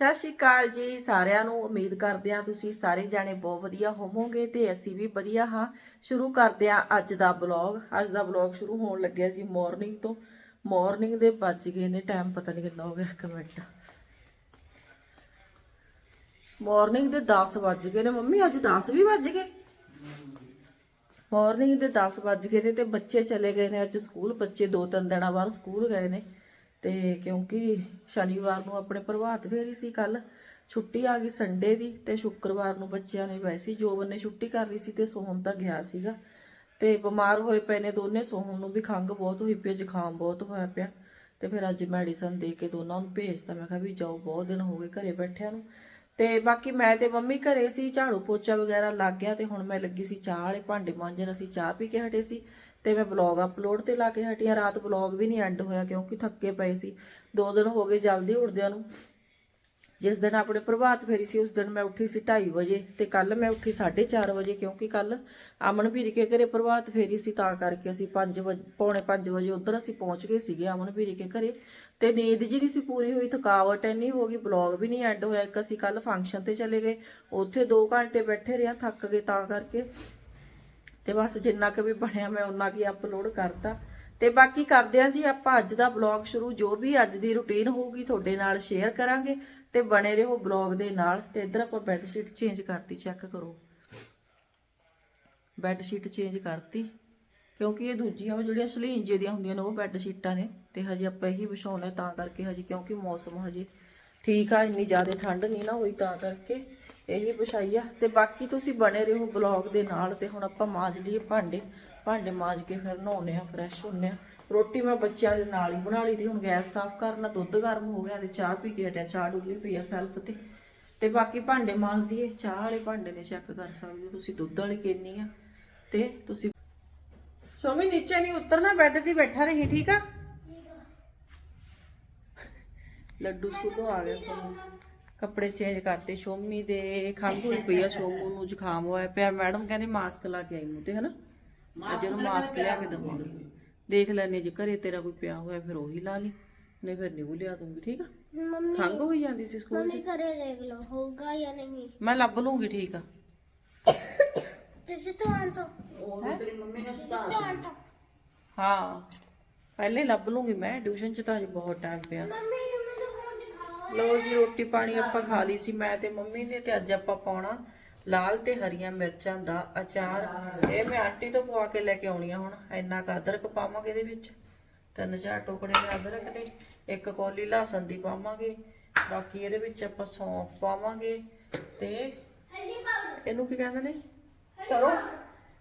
ਸਤਿ ਸ਼੍ਰੀ ਅਕਾਲ ਜੀ, ਸਾਰਿਆਂ ਨੂੰ ਉਮੀਦ ਕਰਦੇ ਹਾਂ ਤੁਸੀਂ ਸਾਰੇ ਜਾਣੇ ਬਹੁਤ ਵਧੀਆ ਹੋਵੋਗੇ ਤੇ ਅਸੀਂ ਵੀ ਵਧੀਆ ਹਾਂ। ਸ਼ੁਰੂ ਕਰਦੇ ਹਾਂ ਅੱਜ ਦਾ ਬਲੌਗ ਅੱਜ ਦਾ ਬਲੌਗ ਸ਼ੁਰੂ ਹੋਣ ਲੱਗਿਆ ਜੀ ਮਾਰਨਿੰਗ ਤੋਂ। ਮਾਰਨਿੰਗ ਦੇ ਵੱਜ ਗਏ ਨੇ ਟਾਈਮ ਪਤਾ ਨਹੀਂ ਕਿੰਨਾ ਹੋ ਗਿਆ, ਇੱਕ ਮਿੰਟ। ਮਾਰਨਿੰਗ ਦੇ 10 ਵੱਜ ਗਏ ਨੇ। ਮੰਮੀ, ਅੱਜ 10 ਵੀ ਵੱਜ ਗਏ? ਮਾਰਨਿੰਗ ਦੇ 10 ਵੱਜ ਗਏ ਨੇ ਤੇ ਬੱਚੇ ਚਲੇ ਗਏ ਨੇ। ਅੱਜ ਸਕੂਲ, ਬੱਚੇ ਦੋ ਤਿੰਨ ਦਿਨਾਂ ਬਾਅਦ ਸਕੂਲ ਗਏ ਨੇ। ਤੇ ਕਿਉਂਕਿ ਸ਼ਨੀਵਾਰ ਨੂੰ ਆਪਣੇ ਪ੍ਰਭਾਤ ਫੇਰੀ ਸੀ ਕੱਲ ਛੁੱਟੀ ਆ ਗਈ ਸੰਡੇ ਦੀ ਤੇ ਸ਼ੁੱਕਰਵਾਰ ਨੂੰ ਬੱਚਿਆਂ ਨੇ ਵੈਸੇ ਜੋਬਨ ਨੇ ਛੁੱਟੀ ਕਰ ਲਈ ਸੀ ਤੇ ਸੋਹਣ ਤਾਂ ਗਿਆ ਸੀਗਾ। ਤੇ ਬਿਮਾਰ ਹੋਏ ਪਏ ਨੇ ਦੋਨੇ, ਸੋਹਣ ਨੂੰ ਵੀ ਖੰਘ ਬਹੁਤ ਹੋਈ ਪਈ, ਜ਼ੁਕਾਮ ਬਹੁਤ ਹੋਇਆ ਪਿਆ। ਤੇ ਫਿਰ ਅੱਜ ਮੈਡੀਸਨ ਦੇ ਕੇ ਦੋਨਾਂ ਨੂੰ ਭੇਜਤਾ ਮੈਂ ਕਿਹਾ ਵੀ ਜਾਓ, ਬਹੁਤ ਦਿਨ ਹੋ ਗਏ ਘਰੇ ਬੈਠਿਆਂ ਨੂੰ। ਤੇ ਬਾਕੀ ਮੈਂ ਤੇ ਮੰਮੀ ਘਰੇ ਸੀ, ਝਾੜੂ ਪੋਚਾ ਵਗੈਰਾ ਲੱਗ ਗਿਆ ਤੇ ਹੁਣ ਮੈਂ ਲੱਗੀ ਸੀ ਚਾਹ ਵਾਲੇ ਭਾਂਡੇ ਮਾਂਜਣ। ਅਸੀਂ ਚਾਹ ਪੀ ਕੇ ਹਟੇ ਸੀ। ਤੇ ਮੈਂ ਬਲੌਗ ਅਪਲੋਡ ਤੇ ਲਾ ਕੇ ਹਟੀ ਆ ਰਾਤ ਬਲੌਗ ਵੀ ਨਹੀਂ ਐਂਡ ਹੋਇਆ ਕਿਉਂਕਿ ਥੱਕੇ ਪਏ ਸੀ। ਦੋ ਦਿਨ ਹੋ ਗਏ ਜਲਦੀ ਉੱਠਦਿਆਂ ਨੂੰ। ਜਿਸ ਦਿਨ ਆਪਣੇ ਪ੍ਰਭਾਤ ਫੇਰੀ ਸੀ, ਉਸ ਦਿਨ ਮੈਂ ਉੱਠੀ ਸੀ 2:30 ਵਜੇ ਤੇ ਕੱਲ ਮੈਂ ਉੱਠੀ 4:30 ਵਜੇ ਕਿਉਂਕਿ ਕੱਲ ਅਮਨ ਵੀਰ ਕੇ ਘਰੇ ਪ੍ਰਭਾਤ ਫੇਰੀ ਸੀ, ਤਾਂ ਕਰਕੇ ਅਸੀਂ 5 ਵਜੇ, ਪੌਣੇ 5 ਵਜੇ ਉੱਧਰ ਅਸੀਂ ਪਹੁੰਚ ਗਏ ਸੀਗੇ ਅਮਨ ਵੀਰ ਕੇ ਘਰੇ। ਤੇ ਨੀਂਦ ਜਿਹੜੀ ਸੀ ਪੂਰੀ ਹੋਈ, ਥਕਾਵਟ ਇੰਨੀ ਹੋ ਗਈ ਬਲੌਗ ਵੀ ਨਹੀਂ ਐਡ ਹੋਇਆ। ਇੱਕ ਅਸੀਂ ਕੱਲ ਫੰਕਸ਼ਨ ਤੇ ਚਲੇ ਗਏ, ਉੱਥੇ 2 ਘੰਟੇ ਬੈਠੇ ਰਿਹਾ, ਥੱਕ ਗਏ ਤਾਂ ਕਰਕੇ। ਤੇ ਬਸ ਜਿੰਨਾ ਕੁ ਵੀ ਬਣਿਆ ਮੈਂ ਉਹਨਾਂ ਕੀ ਅਪਲੋਡ ਕਰਤਾ। ਤੇ ਬਾਕੀ ਕਰਦੇ ਆਂ ਜੀ, ਆਪਾਂ ਅੱਜ ਦਾ ਬਲੌਗ ਸ਼ੁਰੂ। ਜੋ ਵੀ ਅੱਜ ਦੀ ਰੁਟੀਨ ਹੋਊਗੀ ਤੁਹਾਡੇ ਨਾਲ ਸ਼ੇਅਰ ਕਰਾਂਗੇ ਤੇ ਬਣੇ ਰਹੋ ਬਲੌਗ ਦੇ ਨਾਲ। ਤੇ ਇੱਧਰ ਆਪਾਂ ਬੈੱਡ ਸ਼ੀਟ ਚੇਂਜ ਕਰਤੀ ਚੈੱਕ ਕਰੋ। ਬੈੱਡ ਸ਼ੀਟ ਚੇਂਜ ਕਰਤੀ, ਕਿਉਂਕਿ ਇਹ ਦੂਜੀਆਂ ਉਹ ਜਿਹੜੀਆਂ ਸਲੀਨ ਜੇ ਦੀਆਂ ਹੁੰਦੀਆਂ ਨੇ, ਉਹ ਬੈੱਡ ਸ਼ੀਟਾਂ ਨੇ। ਤੇ ਹਜੇ ਆਪਾਂ ਇਹੀ ਵਿਛਾਉਣਾ ਤਾਂ ਕਰਕੇ ਹਜੇ, ਕਿਉਂਕਿ ਮੌਸਮ ਹਜੇ ਠੀਕ ਆ, ਇੰਨੀ ਜ਼ਿਆਦਾ ਠੰਡ ਨਹੀਂ ਨਾ ਹੋਈ ਤਾਂ ਕਰਕੇ। ਇਹੀ ਵਿਛਾਈ ਆ। ਤੇ ਬਾਕੀ ਤੁਸੀਂ ਬਣੇ ਰਹੋ ਬਲੌਗ ਦੇ ਨਾਲ ਤੇ ਹੁਣ ਆਪਾਂ ਮਾਂਜ ਲਈਏ ਭਾਂਡੇ। ਭਾਂਡੇ ਮਾਂਜ ਕੇ ਫਿਰ ਨਹਾਉਣੇ ਆ ਫਰੈਸ਼ ਹੁੰਨੇ ਆ ਰੋਟੀ ਮੈਂ ਬੱਚਿਆਂ ਦੇ ਨਾਲ ਹੀ ਬਣਾ ਲਈ ਦੀ ਹੁਣ ਗੈਸ ਸਾਫ਼ ਕਰਨਾ ਦੁੱਧ ਗਰਮ ਹੋ ਗਿਆ ਤੇ ਚਾਹ ਪੀ ਕੇ ਹਟਿਆ। ਚਾਹ ਡੁੱਲੀ ਪਈ ਆ ਸੈਲਫ ਤੇ। ਤੇ ਬਾਕੀ ਭਾਂਡੇ ਮਾਂਜ ਦਈਏ ਚਾਹ ਵਾਲੇ ਭਾਂਡੇ ਨੇ ਚੈੱਕ ਕਰ ਸਕਦੇ ਹੋ ਤੁਸੀਂ ਦੁੱਧ ਵਾਲੀ ਕਿੰਨੀ ਆ। ਤੇ ਤੁਸੀਂ ਸੋਮੀ ਨੀਚੇ ਨਹੀਂ ਉਤਰਨਾ ਬੈੱਡ ਤੇ ਬੈਠਾ ਰਹੀ ਠੀਕ ਆ। ਲੱਡੂ ਸਕੂਲੋਂ ਆ ਗਿਆ ਸੋਮੀ। ਕੱਪੜੇ ਚੇਂਜ ਕਰਤੇ ਸ਼ੋਮੀ ਦੇ ਖੰਘ ਹੋਈ ਪਈ ਆ ਸ਼ੋਮੂ ਨੂੰ ਜ਼ੁਕਾਮ ਹੋਇਆ ਪਿਆ। ਮੈਡਮ ਕਹਿੰਦੇ ਮਾਸਕ ਲਾ ਕੇ ਆਈ ਮੂੰਹ ਤੇ ਹਨਾ? ਅੱਜ ਇਹਨੂੰ ਮਾਸਕ ਲਿਆ ਕੇ ਦਵਾਂਗੇ। ਦੇਖ ਲੈਣੇ ਜੇ ਘਰੇ ਤੇਰਾ ਕੋਈ ਪਿਆ ਹੋਇਆ ਫਿਰ ਉਹੀ ਲਾ ਲਈ। ਨਹੀਂ ਫਿਰ ਨਿਊ ਲਿਆ ਦੂੰਗੀ ਠੀਕ ਆ? ਮੰਮੀ ਖੰਘ ਹੋਈ ਜਾਂਦੀ ਸੀ ਸਕੂਲ ਮੰਮੀ ਘਰੇ ਦੇਖ ਲਓ ਹੋਊਗਾ ਜਾਂ ਨਹੀਂ? ਮੈਂ ਲੱਭ ਲੂੰਗੀ ਠੀਕ ਆ। ਤੁਸੀਂ ਤਾਂ। ਆਂ ਤਾਂ ਤੇਰੀ ਮੰਮੀ ਨੇ ਸੁਧਾਰ ਤਾਂ। ਹਾਂ। ਪਹਿਲੇ ਲੱਭ ਲੂੰਗੀ ਮੈਂ ਟਿਊਸ਼ਨ 'ਚ ਤਾਂ ਅਜੇ ਬਹੁਤ ਟਾਈਮ ਪਿਆ। ਮੰਮੀ ਲਓ ਜੀ, ਰੋਟੀ ਪਾਣੀ ਆਪਾਂ ਖਾ ਲਈ ਸੀ। ਮੈਂ ਤੇ ਮੰਮੀ ਨੇ ਤੇ ਅੱਜ ਆਪਾਂ ਪਾਉਣਾ ਲਾਲ ਤੇ ਹਰੀਆਂ ਮਿਰਚਾਂ ਦਾ ਅਚਾਰ। ਇਹ ਮੈਂ ਆਂਟੀ ਤੋਂ ਪਵਾ ਕੇ ਲੈ ਕੇ ਆਉਣੀ ਆ ਹੁਣ। ਇੰਨਾ ਕੁ ਅਦਰਕ ਪਾਵਾਂਗੇ ਇਹਦੇ ਵਿੱਚ। ਤਿੰਨ ਚਾਰ ਟੁਕੜੇ ਅਦਰਕ ਦੇ, ਇੱਕ ਕੌਲੀ ਲਸਣ ਦੀ ਪਾਵਾਂਗੇ। ਬਾਕੀ ਇਹਦੇ ਵਿੱਚ ਆਪਾਂ ਸੌਂਫ ਪਾਵਾਂਗੇ ਤੇ ਇਹਨੂੰ ਕੀ ਕਹਿੰਦੇ ਨੇ? ਸਰੋਂ?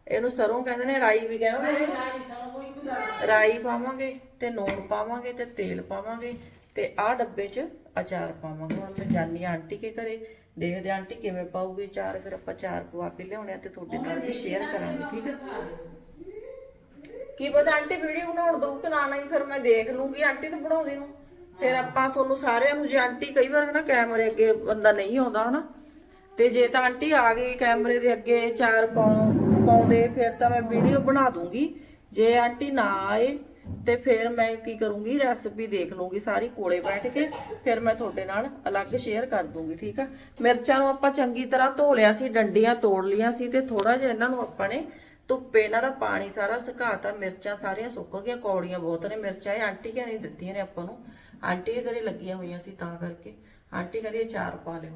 ਇਹਨੂੰ ਸਰੋਂ ਕਹਿੰਦੇ ਨੇ, ਰਾਈ ਵੀ ਕਹਿੰਦੇ ਨੇ। ਰਾਈ ਪਾਵਾਂਗੇ ਤੇ ਨੂਣ ਪਾਵਾਂਗੇ ਤੇ ਤੇਲ ਪਾਵਾਂਗੇ ਤੇ ਆਹ ਡੱਬੇ 'ਚ ਅਚਾਰ ਪਾਵਾਂਗੇ। ਹੁਣ ਮੈਂ ਜਾਨੀ ਆਂਟੀ ਕੇ ਘਰੇ, ਦੇਖਦੇ ਆਂਟੀ ਕਿਵੇਂ ਪਾਊਗੀ ਅਚਾਰ। ਫਿਰ ਆਪਾਂ ਅਚਾਰ ਪਵਾ ਕੇ ਲਿਆਉਣੇ ਆ ਤੇ ਤੁਹਾਡੇ ਨਾਲ ਵੀ ਸ਼ੇਅਰ ਕਰਾਂਗੇ, ਠੀਕ ਹੈ? ਕੀ ਪਤਾ ਆਂਟੀ ਵੀਡੀਓ ਬਣਾਉਣ ਦਊ ਕਿ ਨਾ ਨਹੀਂ, ਫਿਰ ਮੈਂ ਦੇਖ ਲੂੰਗੀ ਆਂਟੀ ਨੂੰ ਬਣਾਉਂਦੀ ਨੂੰ। ਫਿਰ ਆਪਾਂ ਤੁਹਾਨੂੰ ਸਾਰਿਆਂ ਨੂੰ ਜੇ ਆਂਟੀ ਕਈ ਵਾਰ ਨਾ ਕੈਮਰੇ ਅੱਗੇ ਬੰਦਾ ਨਹੀਂ ਆਉਂਦਾ ਹਨਾ, ਤੇ ਜੇ ਤਾਂ ਆਂਟੀ ਆ ਗਈ ਕੈਮਰੇ ਦੇ ਅੱਗੇ ਚਾਰ ਪਾਉ, ਪਾਉਂਦੇ, ਫਿਰ ਤਾਂ ਮੈਂ ਵੀਡੀਓ ਬਣਾ ਦੂੰਗੀ ਜੇ ਆਂਟੀ ਨਾ ਆਏ ਤੇ ਫਿਰ ਮੈਂ ਕੀ ਕਰੂੰਗੀ ਰੈਸਪੀ ਦੇਖ ਲੂੰਗੀ ਸਾਰੀ ਕੋਲੇ ਬੈਠ ਕੇ, ਫਿਰ ਮੈਂ ਤੁਹਾਡੇ ਨਾਲ ਅਲੱਗ ਸ਼ੇਅਰ ਕਰ ਦੂੰਗੀ, ਠੀਕ ਆ? ਮਿਰਚਾਂ ਨੂੰ ਆਪਾਂ ਚੰਗੀ ਤਰ੍ਹਾਂ ਧੋ ਲਿਆ ਸੀ, ਡੰਡੀਆਂ ਤੋੜ ਲੀਆਂ ਸੀ ਤੇ ਥੋੜਾ ਜਿਹਾ ਇਹਨਾਂ ਨੂੰ ਆਪਾਂ ਨੇ ਧੁੱਪੇ ਇਹਨਾਂ ਦਾ ਪਾਣੀ ਸਾਰਾ ਸੁਕਾਤਾ ਮਿਰਚਾਂ ਸਾਰੀਆਂ ਸੁੱਕ ਗਈਆਂ, ਕੌੜੀਆਂ ਬਹੁਤ ਨੇ, ਮਿਰਚਾਂ ਇਹ ਆਂਟੀ ਕਹਿੰਦੀ ਦਿੱਤੀਆਂ ਨੇ ਆਪਾਂ ਨੂੰ। ਆਂਟੀ ਦੇ ਘਰੇ ਲੱਗੀਆਂ ਹੋਈਆਂ ਸੀ ਤਾਂ ਕਰਕੇ, ਆਂਟੀ ਕਹਿੰਦੀ ਚਾਰ ਪਾ ਲਿਓ।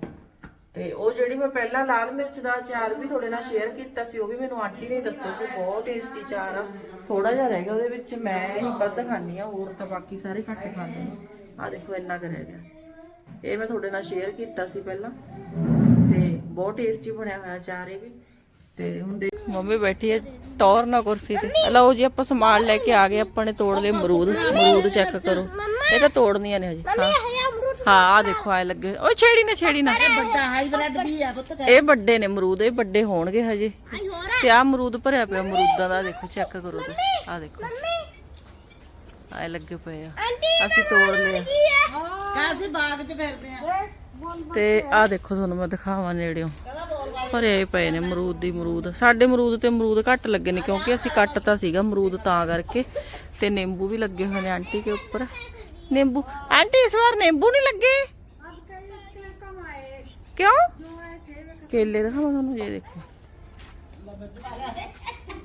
ਤੇ ਉਹ ਜਿਹੜੀ ਮੈਂ ਪਹਿਲਾਂ ਲਾਲ ਮਿਰਚ ਦਾ ਅਚਾਰ ਵੀ ਤੁਹਾਡੇ ਨਾਲ ਸ਼ੇਅਰ ਕੀਤਾ ਸੀ ਉਹ ਵੀ ਮੈਨੂੰ ਆਂਟੀ ਨੇ ਦੱਸਿਆ ਸੀ ਬਹੁਤ ਟੇਸਟੀ ਅਚਾਰ ਆ। ਥੋੜਾ ਜਿਹਾ ਰਹਿ ਗਿਆ ਉਹਦੇ ਵਿੱਚ ਮੈਂ ਵੱਧ ਖਾਂਦੀ ਆ ਹੋਰ ਤਾਂ ਬਾਕੀ ਸਾਰੇ ਘੱਟ ਖਾਂਦੇ ਨੇ। ਆ ਦੇਖੋ ਇੰਨਾ ਕੁ ਰਹਿ ਗਿਆ। ਇਹ ਮੈਂ ਤੁਹਾਡੇ ਨਾਲ ਸ਼ੇਅਰ ਕੀਤਾ ਸੀ ਪਹਿਲਾਂ। ਤੇ ਬਹੁਤ ਟੇਸਟੀ ਬਣਿਆ ਹੋਇਆ ਅਚਾਰ ਇਹ ਵੀ। ਤੇ ਹੁਣ ਦੇ ਮੰਮੀ ਬੈਠੀ ਹੈ ਟੌਰ ਨਾ ਕੁਰਸੀ ਤੇ। ਲਓ ਜੀ ਆਪਾਂ ਸਮਾਨ ਲੈ ਕੇ ਆ ਗਏ ਆਪਾਂ ਨੇ ਤੋੜ ਲਏ ਅਮਰੂਦ। ਅਮਰੂਦ ਚੈੱਕ ਕਰੋ। ਇਹ ਤਾਂ ਤੋੜਨੀਆਂ ਨੇ ਹਜੇ। ਹਾਂ। ਹਾਂ ਆ ਦੇਖੋ ਆਏ ਲੱਗੇ ਓਏ ਛੇੜੀ ਨਾ ਛੇੜੀ ਨਾ। ਵੱਡਾ ਹਾਈ ਬਲੱਡ ਵੀ ਆ ਪੁੱਤ ਇਹ ਵੱਡੇ ਨੇ ਅਮਰੂਦ ਇਹ ਵੱਡੇ ਹੋਣਗੇ ਹਜੇ। ਤੇ ਆ ਅਮਰੂਦ ਭਰਿਆ ਪਿਆ ਅਮਰੂਦਾਂ ਦਾ ਦੇਖੋ ਚੈੱਕ ਕਰੋ ਤੁਸੀਂ। ਆ ਦੇਖੋ। ਆਏ ਲੱਗੇ ਪਏ ਆ। ਅਸੀਂ ਤੋੜ ਲਿਆ। ਕੀ ਹੈ ਕਾਸੀ ਬਾਗ 'ਚ ਫਿਰਦੇ ਆ। ਤੇ ਆ ਦੇਖੋ ਤੁਹਾਨੂੰ ਮੈਂ ਦਿਖਾਵਾਂ ਨੇੜਿਓਂ। ਭਰੇ ਪਏ ਨੇ ਅਮਰੂਦ ਦੀ ਅਮਰੂਦ। ਸਾਡੇ ਅਮਰੂਦ ਤੇ ਅਮਰੂਦ ਘੱਟ ਲੱਗੇ ਨੇ ਕਿਉਂਕਿ ਅਸੀਂ ਕੱਟਤਾ ਸੀਗਾ ਅਮਰੂਦ ਤਾਂ ਕਰਕੇ। ਤੇ ਨਿੰਬੂ ਵੀ ਲੱਗੇ ਹੋਏ ਨੇ ਆਂਟੀ ਕੇ ਉੱਪਰ। ਨਿੰਬੂ। ਆਂਟੀ, ਇਸ ਵਾਰ ਨਿੰਬੂ ਨਹੀਂ ਲੱਗੇ? ਕੇਲੇ ਦਿਖਾਵਾਂ ਤੁਹਾਨੂੰ ਜੇ ਦੇਖੋ।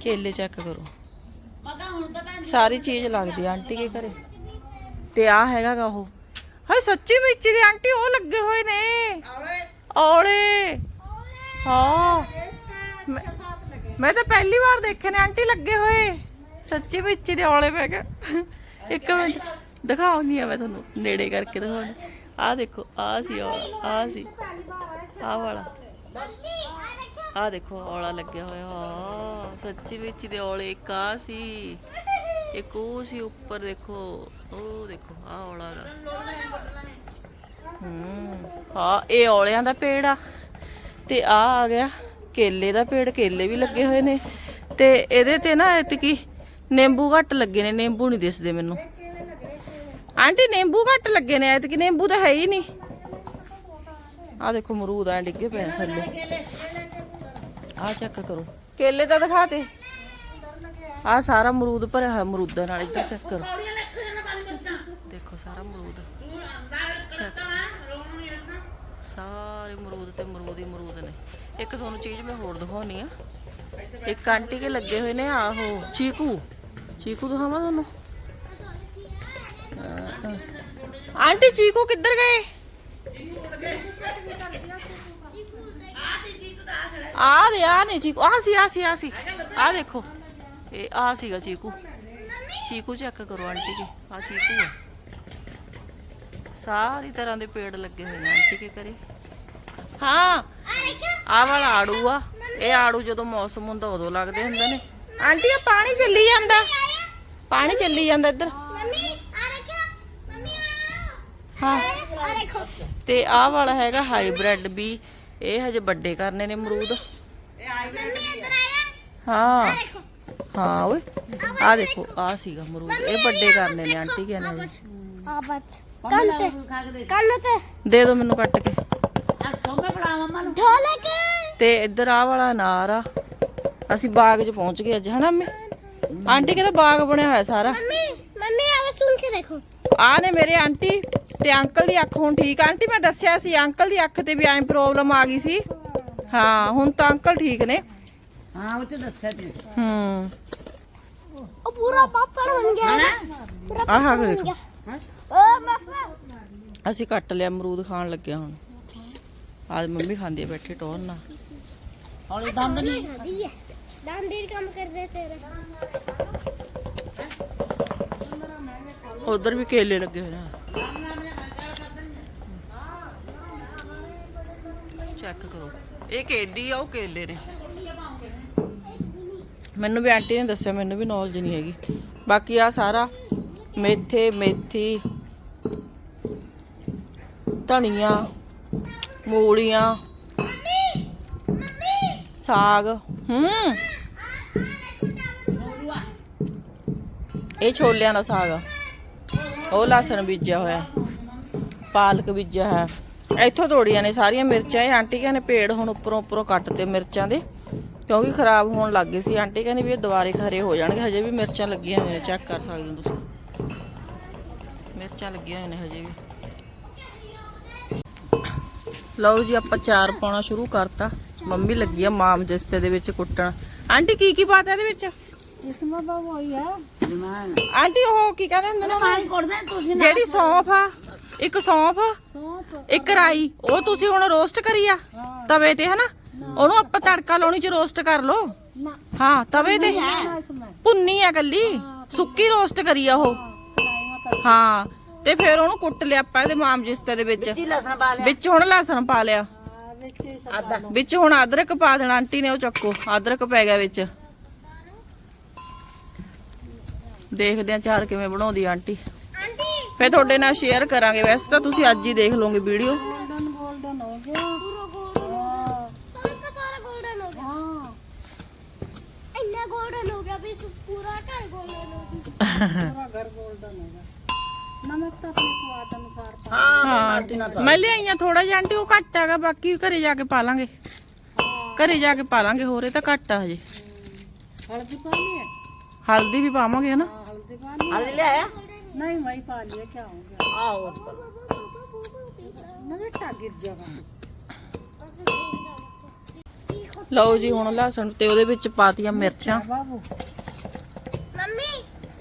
ਕੇਲੇ ਚੈੱਕ ਕਰੋ। ਮਗਾ ਹੁਣ ਤਾਂ ਭੈਣ ਸਾਰੀ ਚੀਜ਼ ਲੱਗਦੀ ਦੇ ਤੇ ਆ ਹੈਗਾ ਉਹ। ਹਾਏ, ਸੱਚੀ ਵਿੱਚ ਦੀ ਆਂਟੀ, ਉਹ ਲੱਗੇ ਹੋਏ ਨੇ। ਔਲੇ। ਹਾਂ। ਮੈਂ- ਮੈਂ ਤਾਂ ਪਹਿਲੀ ਵਾਰ ਦੇਖੇ ਨੇ, ਆਂਟੀ ਲੱਗੇ ਹੋਏ। ਸੱਚੀ ਵਿੱਚ ਦੇ ਔਲੇ ਪੈ ਗਏ। ਇੱਕ ਮਿੰਟ। ਦਿਖਾਉ ਨਹੀਂ ਆ ਮੈਂ ਤੁਹਾਨੂੰ, ਨੇੜੇ ਕਰਕੇ ਦਿਖਾਉਣੀ ਆ ਦੇਖੋ ਆ ਸੀ ਆ ਸੀ। ਆ ਵਾਲਾ। ਆ ਦੇਖੋ ਔਲਾ ਲੱਗਿਆ ਹੋਇਆ, ਹਾਂ। ਸੱਚੀ ਵਿੱਚ ਦੇ ਔਲੇ, ਇੱਕ ਆ ਸੀ, ਇੱਕ ਉਹ ਸੀ, ਉੱਪਰ ਦੇਖੋ, ਉਹ ਦੇਖੋ ਆ ਔਲਾ ਦਾ ਹਾਂ ਇਹ ਔਲਿਆਂ ਦਾ ਪੇੜ ਆ। ਤੇ ਆ ਆ ਗਿਆ, ਕੇਲੇ ਦਾ ਪੇੜ, ਕੇਲੇ ਵੀ ਲੱਗੇ ਹੋਏ ਨੇ। ਤੇ ਇਹਦੇ ਤੇ ਨਾ ਇਤਕੀ ਨਿੰਬੂ ਘੱਟ ਲੱਗੇ ਨੇ, ਨਿੰਬੂ ਨਹੀਂ ਦਿਸਦੇ ਮੈਨੂੰ। ਆਂਟੀ ਨਿੰਬੂ ਘੱਟ ਲੱਗੇ ਨੇ ਇਤਕੀ ਨਿੰਬੂ ਤਾਂ ਹੈ ਹੀ ਨਹੀਂ। ਆ ਦੇਖੋ ਮਰੂਦ ਆ ਡਿੱਗੇ ਪਏ ਨੇ ਥੱਲੇ। ਆ ਚੈੱਕ ਕਰੋ। ਕੇਲੇ ਤਾਂ ਦਿਖਾ ਤੇ ਆ ਸਾਰਾ ਮਰੂਦ ਭਰਿਆ ਹੋਇਆ ਮਰੂਦਾਂ ਨਾਲ ਇੱਧਰ ਚੈੱਕ ਕਰੋ। ਦੇਖੋ ਸਾਰਾ ਮਰੂਦ ਸਾਰੇ ਮਰੂਦ ਤੇ ਮਰੂਦ ਹੀ ਮਰੂਦ ਨੇ। ਇੱਕ ਤੁਹਾਨੂੰ ਚੀਜ਼ ਮੈਂ ਹੋਰ ਦਿਖਾਉਣੀ ਆ। ਇੱਕ ਆਂਟੀ ਕੇ ਲੱਗੇ ਹੋਏ ਨੇ ਆਹੋ ਚੀਕੂ। ਚੀਕੂ ਦਿਖਾਵਾਂ ਤੁਹਾਨੂੰ? ਆਂਟੀ ਚੀਕੂ ਕਿੱਧਰ ਗਏ? ਆ ਦੇ ਆ ਨੇ ਚੀਕੂ ਆ ਸੀ ਆ ਸੀ ਆ ਸੀ। ਆ ਦੇਖੋ। ਇਹ ਆ ਸੀਗਾ ਚੀਕੂ। ਚੀਕੂ ਚੈੱਕ ਕਰੋ ਆਂਟੀ ਕੇ ਆ ਚੀਕੂ ਆ। ਸਾਰੀ ਤਰ੍ਹਾਂ ਦੇ ਪੇੜ ਲੱਗੇ ਹੋਏ ਨੇ ਆਂਟੀ ਕੇ ਘਰੇ। ਹਾਂ ਆ ਵਾਲਾ ਆੜੂ ਆ। ਇਹ ਆੜੂ ਜਦੋਂ ਮੌਸਮ ਹੁੰਦਾ ਉਦੋਂ ਲੱਗਦੇ ਹੁੰਦੇ ਨੇ। ਆਂਟੀ ਆ ਪਾਣੀ ਚੱਲੀ ਜਾਂਦਾ। ਪਾਣੀ ਚੱਲੀ ਜਾਂਦਾ ਇੱਧਰ। ਮੰਮੀ ਹਾਂ। ਆ ਦੇਖੋ ਤੇ ਆਹ ਵਾਲਾ ਹੈਗਾ ਹਾਈਬ੍ਰਿਡ ਵੀ। ਇਹ ਹਜੇ ਵੱਡੇ ਕਰਨੇ ਨੇ ਅਮਰੂਦ। ਇਹ ਆਈ ਮੰਮੀ ਇੱਧਰ ਆਇਆ ਹਾਂ। ਦੇਖੋ ਹਾਂ ਓਏ। ਆ ਦੇਖੋ ਆ ਸੀਗਾ ਅਮਰੂਦ। ਇਹ ਵੱਡੇ ਕਰਨੇ ਨੇ ਆਂਟੀ ਕਹਿੰਦੇ ਨੇ। ਆ ਬਸ। ਤੇ ਦੇ ਤੇ। ਦੇ ਦਿਓ ਮੈਨੂੰ ਕੱਟ ਕੇ। ਆ ਸੋਮੇ ਫੜਾ ਮੰਮਾ ਨੂੰ। ਢੋਲੇ ਕੇ। ਤੇ ਇੱਧਰ ਆ ਵਾਲਾ ਅਨਾਰ ਆ। ਅਸੀਂ ਬਾਗ 'ਚ ਪਹੁੰਚ ਗਏ ਅੱਜ ਹਨਾ ਮੈਂ ਆਂਟੀ ਕਹਿੰਦਾ ਬਾਗ ਬਣਿਆ ਹੋਇਆ ਸਾਰਾ। ਮੰਮੀ ਮੰਮੀ ਆਵਾਜ਼ ਸੁਣ ਕੇ ਦੇਖੋ। ਆ ਨੇ ਮੇਰੇ ਆਂਟੀ। ਤੇ ਅੰਕਲ ਦੀ ਅੱਖ ਹੁਣ ਠੀਕ ਆ। ਆਂਟੀ ਮੈਂ ਦੱਸਿਆ ਸੀ ਅੰਕਲ ਦੀ ਅੱਖ ਤੇ ਵੀ ਐਂ ਪ੍ਰੋਬਲਮ ਆ ਗਈ ਸੀ। ਹਾਂ ਹੁਣ ਤਾਂ ਅੰਕਲ ਠੀਕ ਨੇ। ਹਾਂ ਉਹ ਤੇ ਦੱਸਿਆ ਤੂੰ। ਹੂੰ। ਉਹ ਪੂਰਾ ਪਾਪੜ ਬਣ ਗਿਆ। ਨਾ ਆਹ ਦੇਖੋ। ਓ ਮਸਾ ਅਸੀਂ ਕੱਟ ਲਿਆ ਅਮਰੂਦ ਖਾਣ ਲੱਗਿਆ ਹੁਣ। ਆਜ ਮੰਮੀ ਖਾਂਦੀ ਬੈਠੀ ਟੋਰ ਨਾਲ। ਹੌਲੀ ਦੰਦ ਨਹੀਂ। ਦੀ ਹੈ ਡਾਂਡੀ ਕੰਮ ਕਰਦੇ ਤੇਰੇ ਉਧਰ ਵੀ ਕੇਲੇ ਲੱਗੇ ਹੋਏ ਨੇ। ਚੈੱਕ ਇਹ ਕੇਲੀ ਆ, ਉਹ ਕੇਲੇ ਨੇ। ਮੈਨੂੰ ਵੀ ਆਂਟੀ ਨੇ ਦੱਸਿਆ, ਮੈਨੂੰ ਵੀ ਨੌਲੇਜ ਨਹੀਂ ਹੈਗੀ। ਬਾਕੀ ਆ ਸਾਰਾ ਮੇਥੇ, ਮੇਥੀ, ਧਨੀਆ, ਮੂਲੀਆਂ, ਸਾਗ, ਹੂੰ। ਇਹ ਛੋਲਿਆਂ ਦਾ ਸਾਗ ਆ। ਉਹ ਲਸਣ ਬੀਜਿਆ ਹੋਇਆ। ਪਾਲਕ ਬੀਜਿਆ ਹੈ ਇੱਥੋਂ ਤੋੜੀਆਂ ਨੇ ਸਾਰੀਆਂ ਮਿਰਚਾਂ ਇਹ ਆਂਟੀ ਕਹਿੰਦੇ ਪੇੜ ਹੁਣ ਉੱਪਰੋਂ ਉੱਪਰੋਂ ਕੱਟਦੇ ਮਿਰਚਾਂ ਦੇ ਕਿਉਂਕਿ ਖਰਾਬ ਹੋਣ ਲੱਗ ਗਏ ਸੀ। ਆਂਟੀ ਕਹਿੰਦੀ ਵੀ ਇਹ ਦੁਬਾਰੇ ਖਰੇ ਹੋ ਜਾਣਗੇ ਹਜੇ ਵੀ ਮਿਰਚਾਂ ਲੱਗੀਆਂ ਹੋਈਆਂ ਨੇ ਚੈੱਕ ਕਰ ਸਕਦੇ ਹੋ ਤੁਸੀਂ। ਮਿਰਚਾਂ ਲੱਗੀਆਂ ਹੋਈਆਂ ਨੇ ਹਜੇ ਵੀ। ਲਓ ਜੀ ਆਪਾਂ ਚਾਰ ਪਾਉਣਾ ਸ਼ੁਰੂ ਕਰਤਾ। ਮੰਮੀ ਲੱਗੀ ਆ ਮਾਮ ਜਿਸਤੇ ਦੇ ਵਿੱਚ ਕੁੱਟਣ। ਆਂਟੀ ਕੀ ਕੀ ਪਾਤਾ ਇਹਦੇ ਵਿੱਚ? ਇਸ ਮਾ ਬਾਬੂ ਹੋਈ ਆ। ਆਂਟੀ ਉਹ ਕੀ ਕਹਿੰਦੇ ਹੁੰਦੇ ਨਾ ਜਿਹੜੀ ਸੌਂਫ ਆ। ਇੱਕ ਸੌਂਫ ਸੌਂਪ ਇੱਕ ਰਾਈ। ਉਹ ਤੁਸੀਂ ਹੁਣ ਰੋਸਟ ਕਰੀ ਆ? ਤਵੇ ਤੇ ਹਨਾ? ਉਹਨੂੰ ਆਪਾਂ ਤੜਕਾ ਲਾਉਣੀ ਚ ਰੋਸਟ ਕਰ ਲਓ। ਨਾ। ਹਾਂ ਤਵੇ ਤੇ। ਭੁੰਨੀ ਆ ਕੱਲੀ ਸੁੱਕੀ ਰੋਸਟ ਕਰੀ ਆ ਉਹ। ਹਾਂ ਤੇ ਫਿਰ ਉਹਨੂੰ ਕੁੱਟ ਲਿਆ ਆਪਾਂ ਇਹਦੇ ਮਾਮ ਜਿਸਤੇ ਦੇ ਵਿੱਚ। ਵਿੱਚ ਹੁਣ ਲਸਣ ਪਾ ਲਿਆ। ਵਿੱਚ ਹੁਣ ਅਦਰਕ ਪਾ ਦੇਣਾ ਆਂਟੀ ਨੇ ਉਹ ਚੱਕੋ। ਅਦਰਕ ਪੈ ਗਿਆ ਵਿੱਚ। ਦੇਖਦੇ ਆ ਚਾਰ ਕਿਵੇਂ ਬਣਾਉਂਦੀ ਆਂਟੀ। ਫੇ ਤੁਹਾਡੇ ਨਾਲ ਸ਼ੇਅਰ ਕਰਾਂਗੇ। ਵੈਸੇ ਤਾਂ ਤੁਸੀਂ ਅੱਜ ਹੀ ਦੇਖ ਲਓਗੇ ਵੀਡੀਓ ਗੋਲਡਨ ਗੋਲਡਨ ਹੋ। ਗਿਆ ਪੂਰਾ ਗੋਲਡਨ ਤਾਂ ਸਾਰਾ ਗੋਲਡਨ ਹੋ ਗਿਆ ਹਾਂ ਇੰਨਾ ਗੋਲਡਨ ਹੋ ਗਿਆ ਵੀ ਪੂਰਾ ਘਰ ਗੋਲਡਨ ਹੋ ਗਿਆ ਪੂਰਾ ਘਰ ਗੋਲਡਨ ਹੋ ਗਿਆ ਨਮਕ ਤਾਂ ਆਪਣੇ ਸਵਾਦ ਅਨੁਸਾਰ ਪਾ ਹਾਂ ਮੈਂ ਲਿਆਈਆਂ ਥੋੜਾ ਜਿਹਾ ਆਂਟੀ ਉਹ ਘੱਟ ਹੈਗਾ ਬਾਕੀ ਘਰੇ ਜਾ ਕੇ ਪਾ ਲਾਂਗੇ। ਘਰੇ ਜਾ ਕੇ ਪਾ ਲਾਂਗੇ ਹੋਰ ਇਹ ਤਾਂ ਘੱਟ ਆ ਹਜੇ। ਹਲਦੀ ਪਾ ਲਈ ਹੈ? ਹਲਦੀ ਵੀ ਪਾਵਾਂਗੇ ਹਨਾ? ਹਾਂ, ਹਲਦੀ ਪਾ ਲਈ ਹਲਦੀ ਲਿਆਇਆ? नहीं वहीं पा लिया क्या हो गया आओ ਨਾ ਟਾ ਗਿਰ ਜਾਗਾ ਲਓ ਜੀ ਹੁਣ ਲਸਣ ਤੇ ਉਹਦੇ ਵਿੱਚ ਪਾਤੀਆਂ ਮਿਰਚਾਂ। ਮੰਮੀ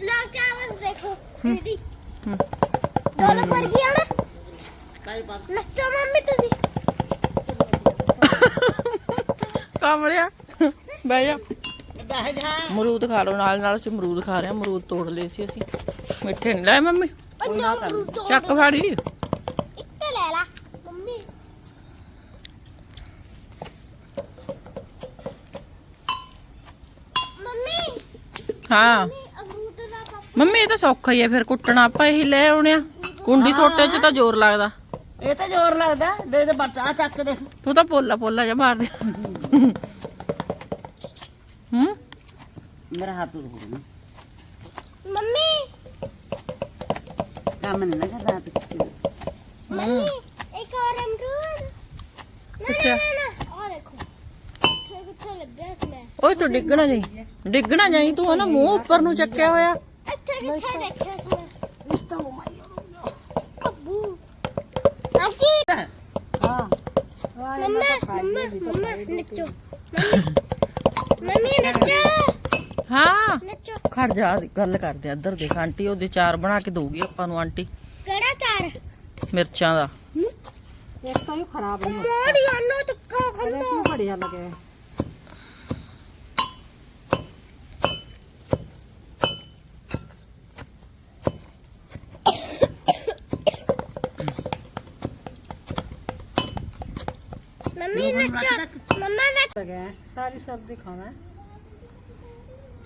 ਲਾ ਚਾਵਲ ਦੇਖੋ ਦੀਦੀ। ਦੋ ਨੰਬਰ ਕੀ ਆਣਾ ਕਾਈ ਬਾਤ ਨੱਚੋ ਮੰਮੀ ਤੁਸੀਂ। ਕਾਮੜਿਆ ਬਹਿ ਜਾ। ਬਹਿ ਜਾ। ਮਰੂਦ ਖਾ ਲਓ ਨਾਲ ਨਾਲ ਅਸੀਂ ਮਰੂਦ ਖਾ ਰਹੇ ਹਾਂ ਮਰੂਦ ਤੋੜ ਲਏ ਸੀ ਅਸੀਂ। ਮਿੱਠੇ ਨਹੀਂ ਲੈ ਮੰਮੀ ਚੱਕ ਫੜੀ। ਇੱਕ ਲੈ ਲਾ ਮੰਮੀ ਮੰਮੀ ਹਾਂ। ਮੰਮੀ ਇਹ ਤਾਂ ਸੌਖਾ ਹੀ ਆ ਫਿਰ ਕੁੱਟਣਾ ਆਪਾਂ ਇਹੀ ਲੈ ਆਉਣੇ ਆ। ਕੁੰਡੀ ਸੋਟੇ 'ਚ ਤਾਂ ਜ਼ੋਰ ਲੱਗਦਾ। ਇਹ ਤਾਂ ਜ਼ੋਰ ਲੱਗਦਾ ਦੇ ਦੇ ਬੱਟ ਆ ਚੱਕ ਦੇ। ਤੂੰ ਤਾਂ ਪੋਲਾ ਪੋਲਾ ਜਿਹਾ ਮਾਰਦੇ ਹੂੰ? ਮੇਰਾ ਹੱਥ ਰੋਣਾ ਮੰਮੀ ਕੰਮ ਨਾ ਕਰਦਾ ਤੇ ਮੰਮੀ ਇੱਕ ਹੋਰ ਓਏ ਤੂੰ ਡਿੱਗਣਾ ਜਾਈ ਡਿੱਗਣਾ ਜਾਈ ਤੂੰ ਨਾ ਮੂੰਹ ਉੱਪਰ ਨੂੰ ਚੱਕਿਆ ਹੋਇਆ ਇੱਥੇ ਕਿੱਥੇ ਦੇਖਿਆ ਸੀ ਮਿਸਟਰ ਉਹ ਮਾਈ ਅੱਬੂ ਅੱਕੀ ਹਾਂ ਮੰਮਾ ਮੰਮਾ ਮੰਮਾ ਨਿੱਚੋ ਖੜ ਜਾ ਗੱਲ ਕਰਦੇ ਆ ਇੱਧਰ ਦੇਖ ਆਂਟੀ ਉਹਦੇ ਚਾਰ ਬਣਾ ਕੇ ਦਊਗੀ ਆਪਾਂ ਨੂੰ ਆਂਟੀ। ਕਿਹੜਾ ਚਾਰ? ਮਿਰਚਾਂ ਦਾ। ਮੰਮੀ ਨੱਚਾ। ਮੰਮਾ ਨੱਚ। ਸਾਰੀ ਸਬਜ਼ੀ ਖਾਣਾ।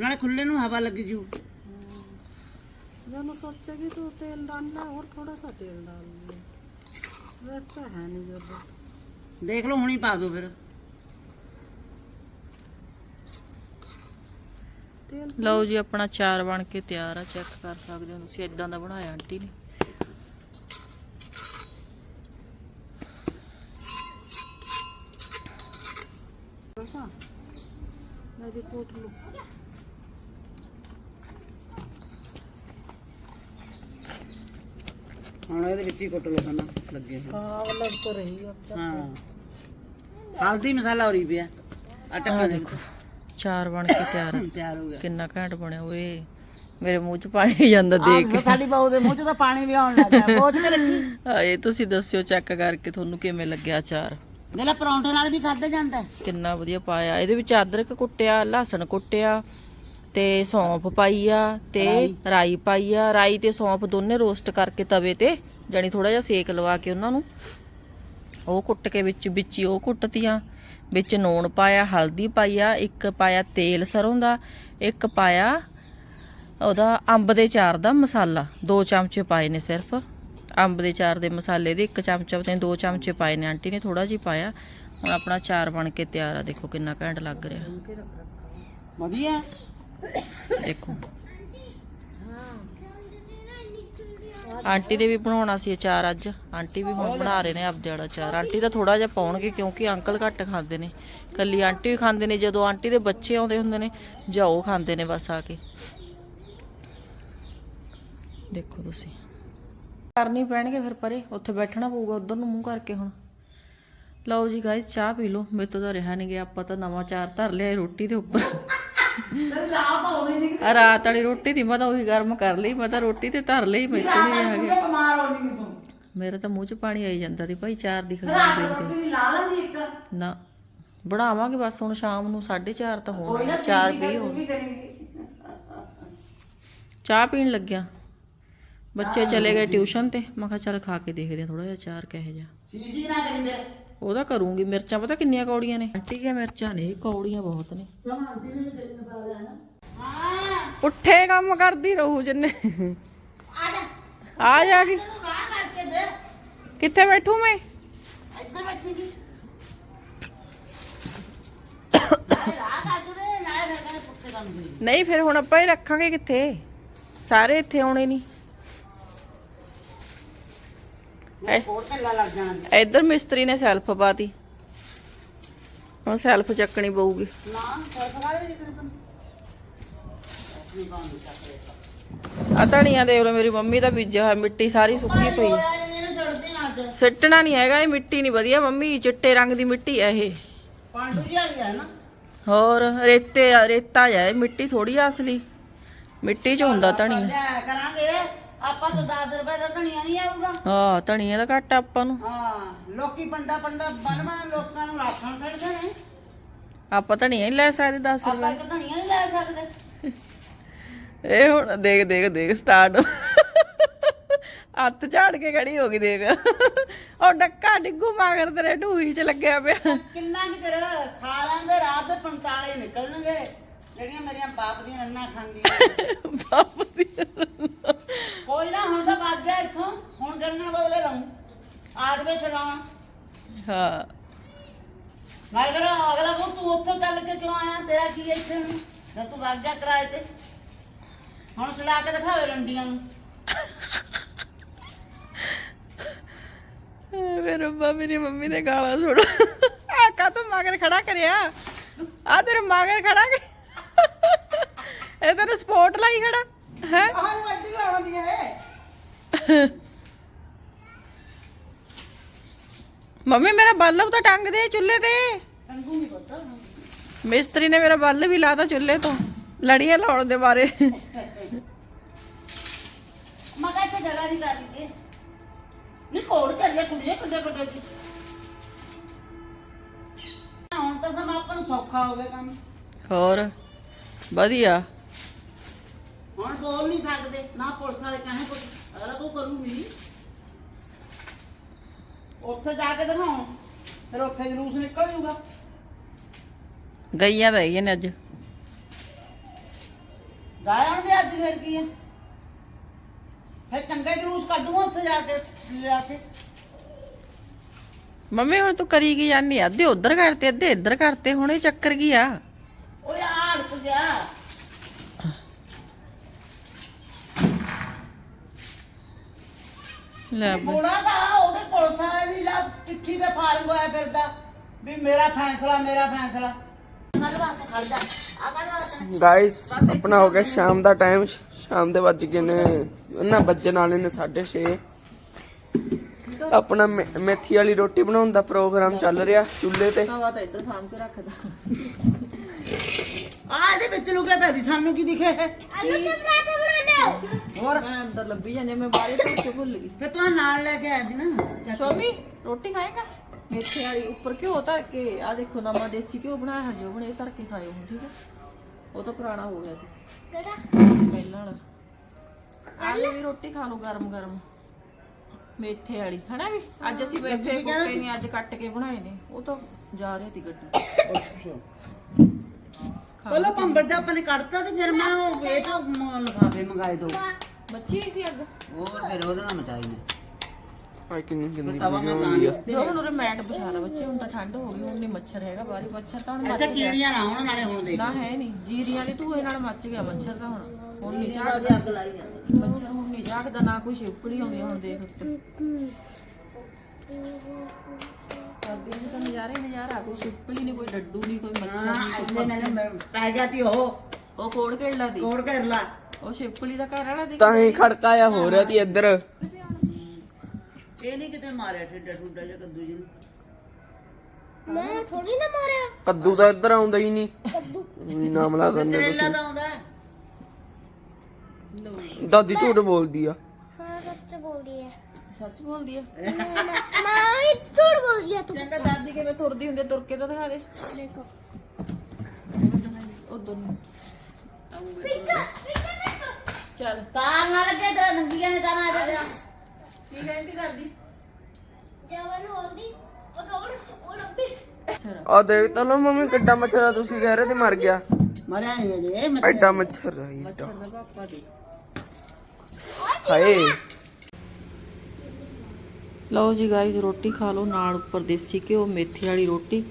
ਨਾਲੇ ਖੁੱਲੇ ਨੂੰ ਹਵਾ ਲੱਗ ਜੂ जब सोचेगी तो तेल डालना है और थोड़ा सा तेल डाल दिया वैसे तो है नहीं जरूरत ਦੇਖ ਲਓ ਹੁਣੀ ਪਾ ਦਿਓ ਫਿਰ तेल ਲਓ ਜੀ ਆਪਣਾ ਚਾਰ ਬਣ ਕੇ ਤਿਆਰ ਆ ਚੈੱਕ ਕਰ ਸਕਦੇ ਹੋ ਤੁਸੀਂ ਇਦਾਂ ਦਾ ਬਣਾਇਆ ਆਂਟੀ ਨੇ थोड़ा सा मैं भी कूट लूँ ਹੁਣ ਇਹਦੇ ਵਿੱਚ ਹੀ ਕੁੱਟ ਲਓ ਖਾਣਾ ਲੱਗੇ ਹੋਏ। हाँ वो लग तो रही है अब तक ਹਾਂ ਹਲਦੀ ਮਸਾਲਾ ਹੋ ਰਹੀ ਪਿਆ ਆ ਆਹ ਟੱਕਾ ਦੇਖੋ ਚਾਰ ਬਣ ਕੇ ਤਿਆਰ ਆ ਤਿਆਰ ਹੋ ਗਿਆ ਕਿੰਨਾ ਘੈਂਟ ਬਣਿਆ ਓਏ ਮੇਰੇ ਮੂੰਹ 'ਚ ਪਾਣੀ ਜਾਂਦਾ ਦੇਖ ਆਹ ਸਾਡੀ ਬਹੂ ਦੇ ਮੂੰਹ 'ਚ ਤਾਂ ਪਾਣੀ ਵੀ ਆਉਣ ਲੱਗਾ ਪੋਚ ਕੇ ਰੱਖੀ ਆਏ ਤੁਸੀਂ ਦੱਸਿਓ ਚੈੱਕ ਕਰਕੇ ਤੁਹਾਨੂੰ ਕਿਵੇਂ ਲੱਗਿਆ ਅਚਾਰ ਜਿਹੜਾ ਪਰੌਂਠੇ ਨਾਲ ਵੀ ਖਾਧਾ ਜਾਂਦਾ ਹੈ। ਕਿੰਨਾ ਵਧੀਆ ਪਾਇਆ ਇਹਦੇ ਵਿੱਚ ਅਦਰਕ ਕੁੱਟਿਆ ਲਹਸਨ ਕੁੱਟਿਆ ਤੇ ਸੌਂਫ ਪਾਈ ਆ ਤੇ ਰਾਈ। ਪਾਈ ਆ ਰਾਈ ਤੇ ਸੌਂਫ ਦੋਨੇ ਰੋਸਟ ਕਰਕੇ ਤਵੇ ਤੇ ਜਾਨੀ ਥੋੜਾ ਜਿਹਾ ਸੇਕ ਲਵਾ ਕੇ ਉਹਨਾਂ ਨੂੰ। ਉਹ ਕੁੱਟ ਕੇ ਵਿੱਚ ਵਿੱਚ ਹੀ ਉਹ ਕੁੱਟਤੀਆਂ। ਵਿੱਚ ਨੂਣ ਪਾਇਆ ਹਲਦੀ ਪਾਈ ਆ ਇੱਕ ਪਾਇਆ ਤੇਲ ਸਰੋਂ ਦਾ ਇੱਕ ਪਾਇਆ ਉਹਦਾ ਅੰਬ ਦੇ ਚਾਰ ਦਾ ਮਸਾਲਾ। ਦੋ ਚਮਚੇ ਪਾਏ ਨੇ ਸਿਰਫ। ਅੰਬ ਦੇ ਚਾਰ ਦੇ ਮਸਾਲੇ ਦੇ ਇੱਕ ਚਮਚਾ ਨਹੀਂ ਦੋ ਚਮਚੇ ਪਾਏ ਨੇ। ਆਂਟੀ ਨੇ ਥੋੜਾ ਜਿਹਾ ਪਾਇਆ। ਹੁਣ ਆਪਣਾ ਚਾਰ ਬਣ ਕੇ ਤਿਆਰ ਆ। ਦੇਖੋ ਕਿੰਨਾ ਘੈਂਟ ਲੱਗ ਰਿਹਾ। ਵਧੀਆ। ਦੇਖੋ। ਆਂਟੀ ਨੇ ਵੀ ਬਣਾਉਣਾ ਸੀ ਅਚਾਰ ਅੱਜ। ਆਂਟੀ ਵੀ ਹੁਣ ਬਣਾ ਰਹੇ ਨੇ ਆਪਦੇ ਵਾਲਾ ਅਚਾਰ ਆਂਟੀ ਤਾਂ ਥੋੜਾ ਜਿਹਾ ਪਾਉਣਗੇ ਕਿਉਂਕਿ ਅੰਕਲ ਘੱਟ ਖਾਂਦੇ ਨੇ। ਕੱਲੀ ਆਂਟੀ ਵੀ ਖਾਂਦੇ ਨੇ ਜਦੋਂ ਆਂਟੀ ਦੇ ਬੱਚੇ ਆਉਂਦੇ ਹੁੰਦੇ ਨੇ ਜਾਂ ਉਹ ਖਾਂਦੇ ਨੇ ਬਸ ਆ ਕੇ। ਦੇਖੋ ਤੁਸੀਂ। ਕਰਨੀ ਪੈਣਗੇ ਫਿਰ ਪਰੇ ਉੱਥੇ ਬੈਠਣਾ ਪਊਗਾ ਉਧਰ ਨੂੰ ਮੂੰਹ ਕਰਕੇ ਹੁਣ। ਲਓ ਜੀ ਗਾਇਸ ਚਾਹ ਪੀ ਲਓ। ਮੇਰੇ ਤੋਂ ਤਾਂ ਰਿਹਾ ਨਹੀਂ ਗਿਆ ਆਪਾਂ ਤਾਂ ਨਵਾਂ ਚਾਰ ਧਰ ਲਿਆ ਰੋਟੀ ਦੇ ਉੱਪਰ। ਆ ਰਾਤ ਵਾਲੀ ਰੋਟੀ ਦੀ ਮੈਂ ਤਾਂ ਉਹੀ ਗਰਮ ਕਰ ਲਈ ਮੈਂ ਤਾਂ ਰੋਟੀ ਤੇ ਧਰ ਲਈ ਮੇਰੇ ਤੋਂ ਨਹੀਂ ਰਿਹਾ ਗਿਆ ਬਿਮਾਰ ਹੋ ਨਹੀਂ ਤੂੰ। ਮੇਰੇ ਤਾਂ ਮੂੰਹ 'ਚ ਪਾਣੀ ਆਈ ਜਾਂਦਾ ਸੀ ਭਾਈ ਚਾਰ ਦੀ ਦੇਖਦੇ ਤੇਰੀ ਲਾ ਲੈਂਦੀ ਇੱਕ। ਨਾ ਬਣਾਵਾਂਗੇ ਬਸ ਹੁਣ ਸ਼ਾਮ ਨੂੰ 4:30 ਤਾਂ ਹੋਣਾ 4 ਵੀ ਹੋ ਵੀ ਕਰੇਂਗੀ। ਚਾਹ ਪੀਣ ਲੱਗਿਆ। ਬੱਚੇ ਚਲੇ ਗਏ ਟਿਊਸ਼ਨ ਤੇ ਮੈਂ ਕਿਹਾ ਚੱਲ ਖਾ ਕੇ ਦੇਖਦੇ ਆ ਥੋੜਾ ਜਿਹਾ ਚਾਰ ਕਿਹੋ ਜਿਹਾ। ਸੀਸੀ ਨਾ ਕਰਿੰਦੇ ਉਹਦਾ ਕਰੂੰਗੀ ਮਿਰਚਾਂ ਪਤਾ ਕਿੰਨੀਆਂ ਕੌੜੀਆਂ ਨੇ? ਆਂਟੀ ਦੀਆਂ ਮਿਰਚਾਂ ਨੇ ਕੌੜੀਆਂ ਬਹੁਤ ਨੇ। ਸਮਾਂ ਆਂਟੀ ਨੇ ਵੀ ਤੇਰੀ ਨੂੰ ਪਾ ਲਿਆ ਨਾ। ਪੁੱਠੇ ਕੰਮ ਕਰਦੀ ਰਹੂ ਜਿੰਨੇ। ਆ ਜਾ। ਆ ਜਾ ਕੇ ਤੈਨੂੰ ਰਾਹ ਕਰਕੇ ਦੇ। ਕਿੱਥੇ ਬੈਠੂ ਮੈਂ? ਇੱਧਰ ਬੈਠੀ ਸੀ। ਕੰਮ ਕਰੀ ਨਹੀਂ ਫਿਰ ਹੁਣ ਆਪਾਂ ਹੀ ਰੱਖਾਂਗੇ ਕਿੱਥੇ? ਸਾਰੇ ਇੱਥੇ ਆਉਣੇ ਨਹੀਂ। ਮੈਂ ਕੋਟ ਢਿੱਲਾ ਲੱਗ ਜਾਣਾ ਇੱਧਰ ਮਿਸਤਰੀ ਨੇ ਸੈਲਫ ਪਾਤੀ। ਹੁਣ ਸੈਲਫ ਚੱਕਣੀ ਪਊਗੀ। ਨਾ ਦੇ ਆ ਧਣੀਆਂ ਦੇਖ ਲਓ ਮੇਰੀ ਮੰਮੀ ਦਾ ਬੀਜਿਆ ਹੋਇਆ ਮਿੱਟੀ ਸਾਰੀ ਸੁੱਕੀ ਪਈ। ਹੈ। ਸਿੱਟਣਾ ਨਹੀਂ ਹੈਗਾ ਇਹ ਮਿੱਟੀ ਨਹੀਂ ਵਧੀਆ ਮੰਮੀ ਚਿੱਟੇ ਰੰਗ ਦੀ ਮਿੱਟੀ ਹੈ ਇਹ। ਪਾਂਡੂ ਹੈ ਨਾ। ਹੋਰ ਰੇਤੇ ਰੇਤਾ ਇਹ ਮਿੱਟੀ ਥੋੜੀ ਆ ਅਸਲੀ। ਮਿੱਟੀ ਚ ਹੁੰਦਾ ਧਣੀਆ ਕਰਾਂਗੇ। ਆਪਾਂ ਤੋਂ 10 ਰੁਪਏ ਦਾ ਧਣੀਆ ਨਹੀਂ ਆਊਗਾ। ਹਾਂ ਧਣੀਆ ਦਾ ਘੱਟ ਆ ਆਪਾਂ ਨੂੰ। ਹਾਂ ਲੋਕੀ ਪੰਡਾ ਪੰਡਾ ਬਨ ਬਨ ਲੋਕਾਂ ਨੂੰ ਲਾਖਾਂ ਛੱਡਦੇ ਨੇ। ਆਪਾਂ ਧਣੀਆ ਹੀ ਲੈ ਸਕਦੇ 10 ਆਪਾਂ ਰੁਪਏ। ਇੱਕ ਧਣੀਆ ਨਹੀਂ ਲੈ ਸਕਦੇ। ਇਹ ਹੁਣ ਦੇਖ ਦੇਖ ਦੇਖ ਸਟਾਰਟ ਹੱਥ ਝਾੜ ਕੇ ਖੜੀ ਹੋ ਗਈ ਦੇਖ। ਉਹ ਡੱਕਾ ਡਿੱਗੂ ਮਾਗਰ ਤੇਰੇ ਢੂਹੀ ਚ ਲੱਗਿਆ ਪਿਆ। ਕਿੰਨਾ ਕਿ ਤੇਰਾ ਖਾ ਲੈਂਦੇ ਰਾਤ ਦੇ 45 ਨਿਕਲਣਗੇ ਜਿਹੜੀਆਂ ਮੇਰੀਆਂ ਬਾਪ ਦੀਆਂ ਰੰਨਾਂ ਖਾਂਦੀਆਂ ਬਾਪ ਦੀ ਕੋਈ ਨਾ ਹੁਣ ਤਾਂ ਭੱਜ ਗਿਆ ਇੱਥੋਂ। ਹੁਣ ਡੰਨਾਂ ਬਦਲੇ ਲਾਉਂ ਆਜਵੇ ਛਡਾਵਾਂ। ਹਾਂ। ਮੈਂ ਕਹਿੰਦਾ ਅਗਲਾ ਕੋ ਤੂੰ ਉੱਥੋਂ ਚੱਲ ਕੇ ਕਿਉਂ ਆਇਆ? ਤੇਰਾ ਕੀ ਹੈ ਇੱਥੇ ਨੂੰ ਜਦ ਤੂੰ ਵਗ ਗਿਆ ਕਿਰਾਏ ਤੇ। ਹੁਣ ਛਡਾ ਕੇ ਦਿਖਾਵੇ ਰੰਡੀਆਂ ਨੂੰ। ਮੇਰੇ ਰੱਬਾ ਮੇਰੀ ਮੰਮੀ ਦੇ ਗਾਲਾਂ ਸੁਣ ਆ ਕਾ ਤੂੰ ਮਗਰ ਖੜਾ ਕਰਿਆ? ਆ ਤੇਰੇ ਮਗਰ ਖੜਾ ਕਰ ਇਹ ਤੈਨੂੰ ਸਪੋਰਟ ਲਾਈ ਖੜਾ ਹੈ? ਮੰਮੀ ਮੇਰਾ ਬੱਲਬ ਤਾਂ ਟੰਗ ਦੇ ਚੁੱਲ੍ਹੇ ਤੇ। ਟੰਗੂ ਨਹੀਂ ਪਤਾ। ਮਿਸਤਰੀ ਨੇ ਮੇਰਾ ਬੱਲ ਵੀ ਲਾਤਾ ਚੁੱਲ੍ਹੇ ਤੋਂ ਲੜੀਆਂ ਲਾਉਣ ਦੇ ਬਾਰੇ। ਮੈਂ ਕਿਹਾ ਇੱਥੇ ਜਗ੍ਹਾ ਨਹੀਂ ਕਰ ਲਈ ਨਹੀਂ ਕੋੜ ਕਰ ਲਿਆ ਕੁੜੀਏ ਕੁੜੇ ਕੁੜੇ ਦੀ ਹੁਣ ਤਾਂ ਸਮਾਂ ਆਪਾਂ ਨੂੰ ਸੌਖਾ ਹੋ ਗਿਆ ਕੰਮ। ਹੋਰ ਵਧੀਆ। ਹੁਣ ਬੋਲ ਨਹੀਂ ਸਕਦੇ ਨਾ ਪੁਲਿਸ ਵਾਲੇ ਕਹੇ ਕੁਝ ਅਗਲਾ ਤੂੰ ਕਰੂਗੀ। ਉੱਥੇ ਜਾ ਕੇ ਦਿਖਾਉਂ ਫਿਰ ਉੱਥੇ ਜਲੂਸ ਨਿਕਲ ਜੂਗਾ। ਗਈਆਂ ਹੈਗੀਆਂ ਨੇ ਅੱਜ। ਗਾਇਆਂ ਦੇ ਅੱਜ ਫਿਰ ਕੀ ਹੈ ਫਿਰ ਚੰਗਾ ਜਲੂਸ ਕੱਢੂਗਾ ਉੱਥੇ ਜਾ ਕੇ ਜਾ ਕੇ। ਮੰਮੀ ਹੁਣ ਤੂੰ ਕਰੀ ਕੀ ਜਾਨੀ ਆ? ਅੱਧੇ ਉਧਰ ਕਰਤੇ ਅੱਧੇ ਇੱਧਰ ਕਰਤੇ ਹੁਣ ਇਹ ਚੱਕਰ ਕੀ ਆ? ਓਏ ਆੜ ਤੂੰ ਜਾ ਲੈ ਬਈ। ਬੋੜਾ ਤਾਂ ਉਹਦੇ ਪੁਲਿਸ ਵਾਲੇ ਦੀ ਲਾ ਚਿੱਠੀ ਤੇ ਫਾਰਮ ਹੋਇਆ ਫਿਰਦਾ ਵੀ ਮੇਰਾ ਫੈਸਲਾ ਮੇਰਾ ਫੈਸਲਾ। ਗੱਲ ਬਾਤ ਖੜ ਜਾ ਆ ਗੱਲ ਬਾਤ ਗਾਇਸ ਆਪਣਾ ਹੋ ਗਿਆ ਸ਼ਾਮ ਦਾ ਟਾਈਮ ਸ਼ਾਮ ਦੇ ਵੱਜ ਗਏ ਨੇ ਉਹਨਾਂ ਵੱਜਣ ਵਾਲੇ ਨੇ 6:30 ਆਪਣਾ ਮੇ- ਮੇਥੀ ਵਾਲੀ ਰੋਟੀ ਬਣਾਉਣ ਦਾ ਪ੍ਰੋਗਰਾਮ ਚੱਲ ਰਿਹਾ ਚੁੱਲ੍ਹੇ ਤੇ। ਤਵਾ ਤਾਂ ਇੱਧਰ ਸਾਂਭ ਕੇ ਰੱਖਦਾ। ਆ ਇਹਦੇ ਵਿੱਚ ਲੁਕੇ ਪੈਦੀ ਸਾਨੂੰ ਕੀ ਦਿਖੇ? ਆਲੂ ਦੇ ਪਰਾਠੇ ਬਣਾਉਣੇ ਹੋਰ? ਮੈਂ ਅੰਦਰ ਲੱਭੀ ਜਾਂਦੀ ਮੈਂ ਬਾਹਰ ਤੋਂ ਕੇ ਭੁੱਲ ਗਈ। ਫਿਰ ਤੂੰ ਆਹ ਨਾਲ ਲੈ ਕੇ ਆਇਆ ਸੀ ਨਾ ਚੱਕ। ਸ਼ੋਮੀ ਰੋਟੀ ਖਾਏਗਾ? ਮੇਥੇ ਵਾਲੀ ਉੱਪਰ ਘਿਓ ਧਰ ਕੇ ਆ ਦੇਖੋ ਨਵਾਂ ਦੇਸੀ ਘਿਓ ਬਣਾਇਆ ਹੈ ਜੋ ਬਣੇ ਧਰ ਕੇ ਖਾਇਓ ਹੁਣ ਠੀਕ ਹੈ ਉਹ ਤਾਂ ਪੁਰਾਣਾ ਹੋ ਗਿਆ ਸੀ। ਕਿਹੜਾ? ਪਹਿਲਾਂ ਵਾਲਾ। ਆਲੂ ਵੀ ਰੋਟੀ ਖਾ ਲਓ ਗਰਮ ਗਰਮ। ਮੇਥੇ ਵਾਲੀ ਹਨਾ ਵੀ? ਅੱਜ ਅਸੀਂ ਮੇਥੇ ਕੁੱਟੇ ਨਹੀਂ ਅੱਜ ਕੱਟ ਕੇ ਬਣਾਏ ਨੇ ਉਹ ਤਾਂ ਜਾ ਰਹੀ ਤੀ ਗੱਡੀ। ਪਹਿਲਾਂ ਪੰਬਰ ਦਾ ਆਪਾਂ ਨੇ ਕੱਢਤਾ ਤੇ ਫਿਰ ਮੈਂ ਉਹ ਇਹ ਤੋਂ ਮ- ਲਿਫਾਫੇ ਮੰਗਾਏ ਦੋ। ਨਹੀਂ ਸੀ ਅੱਗ? ਹੋਰ ਫਿਰ ਉਹਦੇ ਨਾਲ ਮਚਾਈ ਨੇ ਆਈ ਕਿੰਨੀ ਗੰਦੀ ਤਵਾ ਮੈਂ ਤਾਂ ਨਹੀਂ। ਜੋ ਹੁਣ ਉਹਦੇ ਮੈਟ ਲਾ ਬੱਚੇ ਹੁਣ ਤਾਂ ਠੰਡ ਹੋ ਗਈ ਹੁਣ ਨਹੀਂ ਮੱਛਰ ਹੈਗਾ ਬਾਹਰ ਹੀ ਮੱਛਰ ਤਾਂ ਹੁਣ ਮੱਚ ਇੱਥੇ ਗਿਆ। ਕੀੜੀਆਂ ਨਾ ਹੋਣ ਨਾਲੇ ਹੁਣ ਦੇਖ। ਨਾ ਹੈ ਨਹੀਂ ਜੀਰੀਆਂ ਦੇ ਧੂਏ ਨਾਲ ਮੱਚ ਗਿਆ ਮੱਛਰ ਤਾਂ ਹੁਣ। ਹੁਣ ਨਹੀਂ ਉਹਦੀ ਅੱਗ ਲਾਈ ਜਾਂਦੀ। ਮੱਛਰ ਹੁਣ ਨਹੀਂ ਜਾਗਦਾ ਨਾ ਕੋਈ ਛਿਪਕੜੀ ਆਉਂਦੀ ਆ ਹੁਣ ਦੇਖ। ਉੱਤੇ ਸਰਦੀਆਂ ਚ ਤਾਂ ਨਜ਼ਾਰੇ ਹੀ ਨਜ਼ਾਰਾ ਕੋਈ ਛਿਪਕਲੀ ਨਹੀਂ ਕੋਈ ਡੱਡੂ ਨਹੀਂ ਕੋਈ ਮੱਛਰ ਹਾਂ ਨਹੀਂ ਇੱਥੇ ਮੈਨੂੰ ਮ- ਪੈ ਗਿਆ ਤੀ ਉਹ। ਉਹ ਕੋੜ ਘੇੜਲਾ ਦੀ। ਕੋੜ ਕਰ ਲਾ। ਉਹ ਛਿਪਕਲੀ ਦਾ ਘਰ ਵਾਲਾ ਦੇਖ ਤਾਂ ਹੀ ਖੜਕਾਇਆ ਹੋ ਰਿਹਾ ਤੀ ਇੱਧਰ। ਇਹ ਨਹੀਂ ਕਿਤੇ ਮਾਰਿਆ ਠੇਡਾ ਠੁੱਡਾ ਜਾਂ ਕੱਦੂ ਜੀ ਨੂੰ ਮੈਂ ਥੋੜੀ ਨਾ ਮਾਰਿਆ। ਕੱਦੂ ਤਾਂ ਇੱਧਰ ਆਉਂਦਾ ਹੀ ਨਹੀਂ। ਕੱਦੂ। ਨਾਮ ਲਾ ਦਿੰਦੇ ਕਰੇਲਾ ਤਾਂ ਆਉਂਦਾ ਹੈ। ਤੁਸੀਂ ਦਾਦੀ ਝੂਠ ਬੋਲਦੀ ਆ। ਹਾਂ ਸੱਚ ਬੋਲਦੀ ਹੈ। ਸੱਚ ਬੋਲਦੀ ਆ? ਨਾ ਹੀ ਝੂਠ ਬੋਲਦੀ ਹੈ ਤੂੰ। ਚੰਗਾ ਦਾਦੀ ਕਿਵੇਂ ਤੁਰਦੀ ਹੁੰਦੀ ਆ, ਤੁਰ ਕੇ ਤਾਂ ਦਿਖਾ ਦੇ। ਦੇਖੋ। ਉਧਰ ਨੂੰ ਪਿੱਕਾ ਪਿੱਕਾ ਦੇਖੋ। ਚੱਲ। ਤਾਰ ਨਾ ਲੱਗੇ ਤੇਰਾ ਨੰਗੀਆਂ ਨੇ ਤਾਰਾਂ ਆ ਜਾ। ਕੀ ਕਹਿੰਦੀ ਕਰਦੀ ਜਵਨ ਹੋਲਦੀ ਉਹ ਦੌੜ ਉਹ ਲੱਭੀ। ਅੱਛਾ ਆ ਦੇਖ ਤਾਂ ਲੋ ਮੰਮੀ ਕਿੱਡਾ ਮੱਛਰ ਆ ਤੁਸੀਂ ਕਹਿ ਰਹੇ ਤੇ ਮਰ ਗਿਆ। ਮਰਿਆ ਨਹੀਂ ਅਜੇ ਮੈਂ ਐਡਾ ਮੱਛਰ ਆ ਇਹ ਤਾਂ। ਦਾ ਪਾਪਾ ਦੀ। ਹਾਏ। ਲਓ ਜੀ ਗਾਇਜ਼ ਰੋਟੀ ਖਾ ਲਓ ਨਾਲ ਉੱਪਰ ਦੇਸੀ ਘਿਓ ਮੇਥੀ ਵਾਲੀ ਰੋਟੀ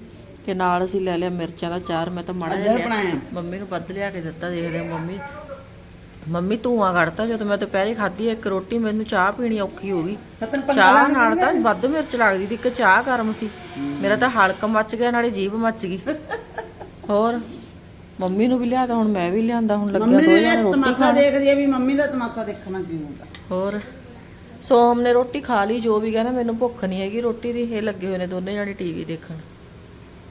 ਤੇ ਨਾਲ ਅਸੀਂ ਲੈ ਲਿਆ ਮਿਰਚਾਂ ਦਾ ਚਾਰ ਮੈਂ ਤਾਂ ਮਾੜਾ ਜਿਹਾ ਲਿਆ ਮੰਮੀ ਨੂੰ ਵੱਧ ਲਿਆ ਕੇ ਦਿੱਤਾ ਦੇਖਦੇ ਹਾਂ ਮੰਮੀ। ਮੰਮੀ ਧੂਆਂ ਕੱਢਤਾ ਜਦੋਂ ਮੈਂ ਦੁਪਹਿਰੇ ਖਾਧੀ ਇੱਕ ਰੋਟੀ ਮੈਨੂੰ ਚਾਹ ਪੀਣੀ ਔਖੀ ਹੋ ਗਈ। ਚਾਹ ਨਾਲ ਤਾਂ ਵੱਧ ਮਿਰਚ ਲੱਗਦੀ ਸੀ ਇੱਕ ਚਾਹ ਗਰਮ ਸੀ। ਮੇਰਾ ਤਾਂ ਹਲਕ ਮੱਚ ਗਿਆ ਨਾਲੇ ਜੀਭ ਮੱਚ ਗਈ। ਹੋਰ ਮੰਮੀ ਨੂੰ ਵੀ ਲਿਆ ਤਾਂ ਹੁਣ ਮੈਂ ਵੀ ਲਿਆਂਦਾ ਹੁਣ ਲੱਗਿਆ ਦੋ ਜਣੇ ਰੋਟੀ ਤਮਾਸ਼ਾ ਦੇਖਦੀ ਆ ਵੀ ਮੰਮੀ ਦਾ ਤਮਾਸ਼ਾ ਦੇਖਣਾ ਕਿਉਂ ਹੁੰਦਾ। ਹੋਰ। ਸੋਮ ਨੇ ਰੋਟੀ ਖਾ ਲਈ, ਜੋ ਵੀ ਕਹਿੰਦਾ ਮੈਨੂੰ ਭੁੱਖ ਨਹੀਂ ਹੈਗੀ, ਰੋਟੀ ਦੀ ਇਹ ਲੱਗੇ ਹੋਏ ਨੇ ਦੋਨੇ ਜਾਣੇ ਟੀਵੀ ਦੇਖਣ।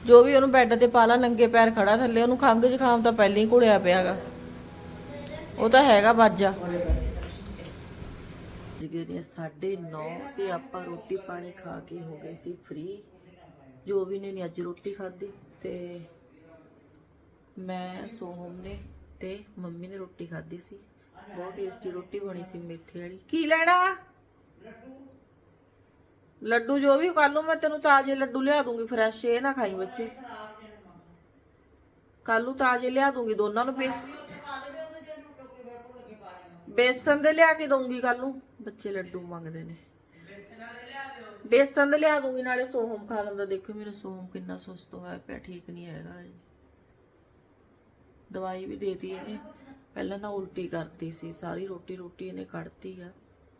ਜੋ ਵੀ ਉਹਨੂੰ ਬੈੱਡ ਤੇ ਪਾ ਲਾ, ਨੰਗੇ ਪੈਰ ਖੜਾ, ਥੱਲੇ ਉਹਨੂੰ ਖੰਗ ਜ਼ੁਕਾਮ ਤਾਂ ਪਹਿਲਾਂ ਹੀ ਘੁਲਿਆ ਪਿਆਗਾ। ਉਹ ਤਾਂ ਹੈਗਾ ਬਾਜਾ। ਜਿਹੜੇ 9:30 ਤੇ ਆਪਾਂ ਰੋਟੀ ਪਾਣੀ ਖਾ ਕੇ ਹੋ ਗਏ ਸੀ ਫ੍ਰੀ ਜੋ ਵੀ ਨੇ ਨੀ ਅੱਜ ਰੋਟੀ ਖਾਧੀ ਤੇ ਮੈਂ ਸੋਹਮ ਨੇ ਤੇ ਮੰਮੀ ਨੇ ਰੋਟੀ ਖਾਧੀ ਸੀ। ਬਹੁਤ ਟੇਸਟੀ ਰੋਟੀ ਬਣੀ ਸੀ ਮੇਥੇ ਵਾਲੀ। ਕੀ ਲੈਣਾ ਲੱਡੂ? ਜੋ ਵੀ ਕੱਲ ਨੂੰ ਮੈਂ ਤੈਨੂੰ ਤਾਜ਼ੇ ਲੱਡੂ ਲਿਆ ਦੂੰਗੀ ਫਰੈਸ਼ ਇਹ ਨਾ ਖਾਈ ਬੱਚੇ। ਕੱਲ ਨੂੰ ਤਾਜ਼ੇ ਲਿਆ ਦੂੰਗੀ ਦੋਨਾਂ ਨੂੰ ਬੇਸ ਬੇਸਨ ਦੇ ਲਿਆ ਕੇ ਦਊਂਗੀ ਕੱਲ ਨੂੰ। ਬੱਚੇ ਲੱਡੂ ਮੰਗਦੇ ਨੇ। ਬੇਸਨ ਦੇ ਲਿਆ ਦੂੰਗੀ ਨਾਲੇ ਸੋਹਮ ਖਾ ਲੈਂਦਾ। ਦੇਖੋ ਮੇਰਾ ਸੋਹਮ ਕਿੰਨਾ ਸੁਸਤ ਹੋਇਆ ਪਿਆ ਠੀਕ ਨਹੀਂ ਹੈਗਾ ਅਜੇ ਦਵਾਈ ਵੀ ਦੇਤੀ ਇਹਨੇ। ਪਹਿਲਾਂ ਤਾਂ ਉਲਟੀ ਕਰਤੀ ਸੀ ਸਾਰੀ ਰੋਟੀ ਰੋਟੀ ਇਹਨੇ ਕੱਢਤੀ ਆ।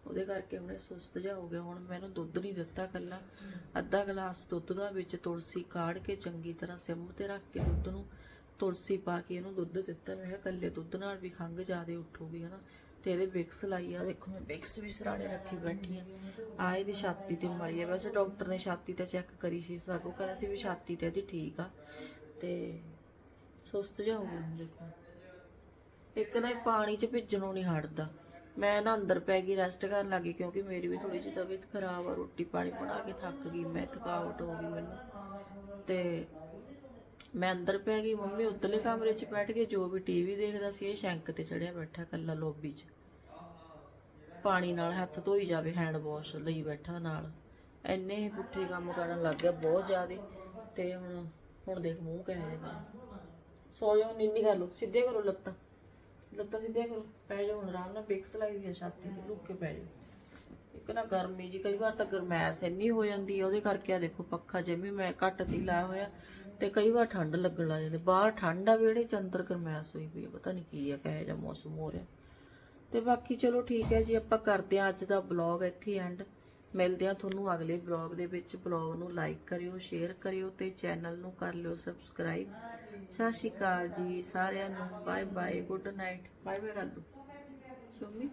ਉਹਦੇ ਕਰਕੇ ਉਹਨੇ ਸੁਸਤ ਜਿਹਾ ਹੋ ਗਿਆ। ਹੁਣ ਮੈਨੂੰ ਦੁੱਧ ਨਹੀਂ ਦਿੱਤਾ ਕੱਲਾ ਅੱਧਾ ਗਲਾਸ ਦੁੱਧ ਦਾ ਵਿੱਚ ਤੁਲਸੀ ਕਾੜ ਕੇ ਚੰਗੀ ਤਰ੍ਹਾਂ ਸਿਮ ਤੇ ਰੱਖ ਕੇ ਦੁੱਧ ਨੂੰ ਤੁਲਸੀ ਪਾ ਕੇ ਇਹਨੂੰ ਦੁੱਧ ਦਿੱਤਾ। ਮੈਂ ਕਿਹਾ ਕੱਲੇ ਦੁੱਧ ਨਾਲ ਵੀ ਖੰਘ ਜ਼ਿਆਦੇ ਉੱਠੂਗੀ, ਹਨਾ? ਤੇ ਇਹਦੇ ਬਿਕਸ ਲਾਈ ਆ। ਦੇਖੋ, ਮੈਂ ਬਿਕਸ ਵੀ ਸਰਾਣੇ ਰੱਖੀ ਬੈਠੀ ਆ। ਆ ਇਹਦੀ ਛਾਤੀ ਤੇ ਮਰੀ ਆ। ਵੈਸੇ ਡਾਕਟਰ ਨੇ ਛਾਤੀ ਤੇ ਚੈੱਕ ਕਰੀ ਸੀ ਸਾਗੋ ਕਹਿੰਦਾ ਸੀ ਵੀ ਛਾਤੀ ਤੇ ਇਹਦੀ ਠੀਕ ਆ। ਤੇ ਸੁਸਤ ਜਿਹਾ ਹੋ ਗਿਆ ਦੇਖੋ। ਇੱਕ ਨਾ ਪਾਣੀ 'ਚ ਭਿੱਜਣੋਂ ਨਹੀਂ ਹਟਦਾ। ਮੈਂ ਨਾ ਅੰਦਰ ਪੈ ਗਈ ਰੈਸਟ ਕਰਨ ਲੱਗੀ ਕਿਉਂਕਿ ਮੇਰੀ ਵੀ ਥੋੜੀ ਜਿਹੀ ਤਬੀਅਤ ਖਰਾਬ ਆ, ਰੋਟੀ ਪਾਣੀ ਬਣਾ ਕੇ ਥੱਕ ਗਈ, ਮੈਂ ਥਕਾਵਟ ਹੋ ਗਈ ਮੈਨੂੰ। ਤੇ ਮੈਂ ਅੰਦਰ ਪੈ ਗਈ, ਮੰਮੀ ਉੱਤਲੇ ਕਮਰੇ 'ਚ ਬੈਠ ਕੇ ਜੋ ਵੀ ਟੀਵੀ ਦੇਖਦਾ ਸੀ, ਇਹ ਸ਼ੈਂਕ ਤੇ ਚੜਿਆ ਬੈਠਾ ਕੱਲਾ ਲੋਬੀ 'ਚ। ਪਾਣੀ ਨਾਲ ਹੱਥ ਧੋਈ ਜਾਵੇ ਹੈਂਡ ਵਾਸ਼ ਲਈ ਬੈਠਾ ਨਾਲ। ਐਨੇ ਹੀ ਪੁੱਠੇ ਕੰਮ ਕਰਨ ਲੱਗ ਗਿਆ, ਬਹੁਤ ਜ਼ਿਆਦੇ। ਤੇ ਹੁਣ ਹੁਣ ਦੇਖ ਮੂੰਹ ਕਹਿ ਜਿਹਾ ਸੋ ਜਾਓ, ਨੀਨੀ ਕਰ ਲਓ, ਸਿੱਧੇ ਕਰੋ ਲੱਤਾਂ। ਲੱਤਾਂ ਸਿੱਧੇ ਕਰੋ ਪੈ ਜਾਓ ਹੁਣ ਆਰਾਮ ਨਾਲ, ਬਿਕਸ ਲਾਈ ਦੀ ਛਾਤੀ ਤੇ, ਲੁੱਕ ਕੇ ਪੈ ਜਾਓ। ਇੱਕ ਨਾ ਗਰਮੀ ਜੀ ਕਈ ਵਾਰ ਤਾਂ ਗਰਮੈਸ਼ ਇੰਨੀ ਹੋ ਜਾਂਦੀ ਹੈ ਉਹਦੇ ਕਰਕੇ ਆ ਦੇਖੋ ਪੱਖਾ ਜਿਵੇਂ ਮੈਂ ਘੱਟ ਦੀ ਲਾਇਆ ਹੋਇਆ, ਤੇ ਕਈ ਵਾਰ ਠੰਡ ਲੱਗਣ ਲੱਗ ਜਾਂਦੀ ਬਾਹਰ ਠੰਡ ਆ ਵਿਹੜੇ ਚ ਅੰਦਰ ਗਰਮੈਸ਼ ਹੋਈ ਪਈ ਆ, ਪਤਾ ਨਹੀਂ ਕੀ ਆ, ਕਹੇ ਜਿਹਾ ਮੌਸਮ ਹੋ ਰਿਹਾ। ਤੇ ਬਾਕੀ ਚਲੋ ਠੀਕ ਹੈ ਜੀ, ਆਪਾਂ ਕਰਦੇ ਹਾਂ ਅੱਜ ਦਾ ਬਲੌਗ ਇੱਥੇ ਐਂਡ ਮਿਲਦੇ ਹਾਂ ਤੁਹਾਨੂੰ ਅਗਲੇ ਬਲੌਗ ਦੇ ਵਿੱਚ। ਬਲੌਗ ਨੂੰ ਲਾਈਕ ਕਰਿਓ ਸ਼ੇਅਰ ਕਰਿਓ ਤੇ ਚੈਨਲ ਨੂੰ ਕਰ ਲਿਓ ਸਬਸਕ੍ਰਾਈਬ ਸਤਿ ਸ਼੍ਰੀ ਅਕਾਲ ਜੀ ਸਾਰਿਆਂ ਨੂੰ। Bye bye good night bye bye ਕਰ ਦੋ ਸ਼ੋਮੀ?